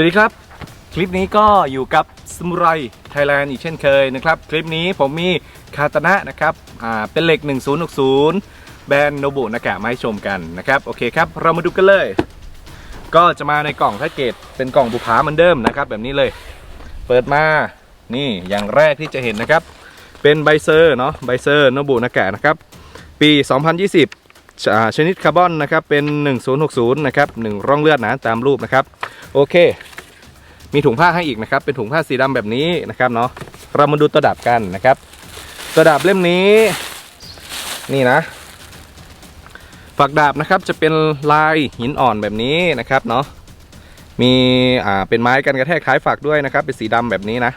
สวัสดีครับ คลิปนี้ก็อยู่กับสมุไรไทยแลนด์อีกเช่นเคยนะครับ คลิปนี้ผมมีคาตานะนะครับอ่าเป็นเหล็ก 1060 แบรนด์โนบุนากะมาให้ชมกันนะครับ โอเคครับ เรามาดูกันเลย ก็จะมาในกล่องแพ็กเกจเป็นกล่องบุผาเหมือนเดิมนะครับ แบบนี้เลย เปิดมานี่อย่างแรกที่จะเห็นนะครับ เป็นไบเซอร์เนาะไบเซอร์โนบุนากะนะครับ ปี 2020อ่า ชนิดคาร์บอนนะครับเป็น 1060นะครับหนึ่งร่องเลือดนะตามรูปนะครับโอเค มีถุงผ้าให้อีกนะครับ เป็นถุงผ้าสีดำแบบนี้นะครับเนาะเรามาดูตัวดับกันนะครับ ตัวดับเล่มนี้ นี่นะฝักดาบนะครับจะเป็นลายหินอ่อนแบบนี้นะครับเนาะมีอ่าเป็นไม้กันกระแทกคล้ายฝักด้วยนะครับ เป็นสีดำแบบนี้นะ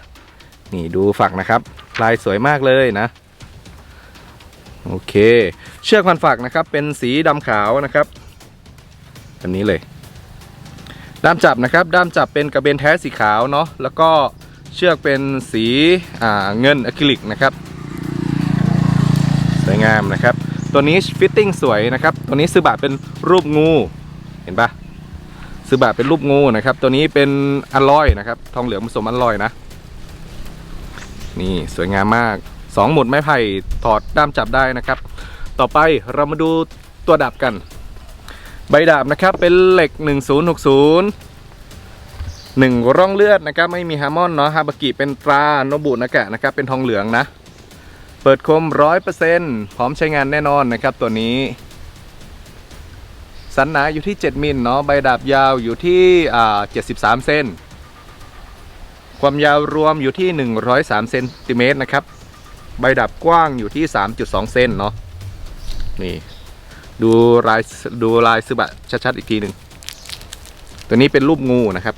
นี่ดูฝักนะครับ ลายสวยมากเลยนะ โอเค เชือกพันฝักนะครับ เป็นสีดำขาวนะครับแบบนี้เลย ด้ามจับนะครับ ด้ามจับเป็นกระเบนแท้สีขาวเนาะแล้วก็เชือกเป็นสีเงินอะคริลิกนะครับสวยงามนะครับ ตัวนี้ฟิตติ้งสวยนะครับ ตัวนี้ซื้อบะเป็นรูปงูเห็นปะซื้อบะเป็นรูปงูนะครับ ตัวนี้เป็นอลลอยนะครับ ทองเหลืองผสมอลลอยนะ นี่สวยงามมาก สองหมุดไม้ไผ่ถอดด้ามจับได้นะครับ ต่อไปเรามาดูตัวดับกัน ใบดาบนะครับเป็นเหล็ก 1060หนึ่งร่องเลือดนะครับไม่มีฮาร์มอนเนาะฮาบากิเป็นตราโนบุนากะนะครับเป็นทองเหลืองนะ เปิดคม 100%พร้อมใช้งานแน่นอนนะครับตัวนี้ สันหนาอยู่ที่ 7 มิลเนาะใบดาบยาวอยู่ที่อ่า73 เซนความยาวรวมอยู่ที่ 103 เซนติเมตรนะครับ ใบดาบกว้างอยู่ที่ 3.2 เซนเนาะนี่ ดูลายดูลายซึบะชัดๆอีกทีหนึ่งตัวนี้เป็นรูปงูนะครับ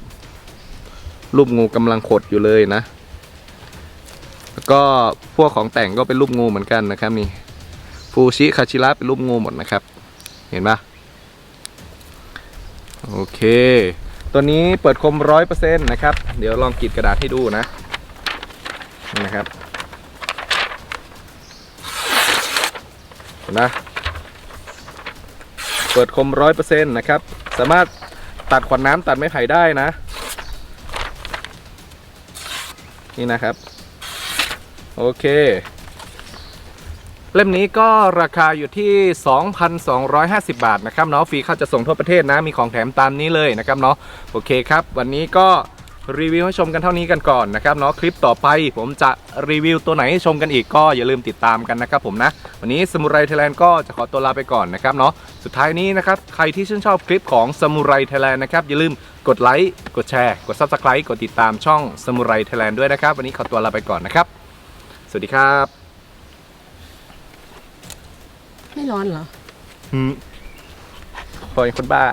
รูปงูกำลังขดอยู่เลยนะ แล้วก็พวกของแต่งก็เป็นรูปงูเหมือนกันนะครับนี่ฟูชิคาชิระเป็นรูปงูหมดนะครับ เห็นปะโอเค ตัวนี้เปิดคมร้อยเปอร์เซ็นต์นะครับ เดี๋ยวลองกรีดกระดาษให้ดูนะ นะครับเห็ นะ เปิดคมร้อยเปอร์เซ็นต์นะครับ สามารถตัดขวดน้ำตัดไม้ไผ่ได้นะ นี่นะครับ โอเค เล่มนี้ก็ราคาอยู่ที่ 2,250 บาทนะครับเนาะฟรีค่าจะส่งทั่วประเทศนะ มีของแถมตามนี้เลยนะครับเนาะโอเคครับ วันนี้ก็ รีวิวให้ชมกันเท่านี้กันก่อนนะครับเนาะคลิปต่อไปผมจะรีวิวตัวไหนให้ชมกันอีกก็อย่าลืมติดตามกันนะครับผมนะ วันนี้สมุไรไทยแลนด์ก็จะขอตัวลาไปก่อนนะครับเนาะสุดท้ายนี้นะครับใครที่ชื่นชอบคลิปของสมุไรไทยแลนด์นะครับอย่าลืมกดไลค์กดแชร์ กด Subscribe กดติดตามช่องสมุไรไทยแลนด์ด้วยนะครับ วันนี้ขอตัวลาไปก่อนนะครับ สวัสดีครับ ไม่ร้อนเหรอหืมพอยคนบ้า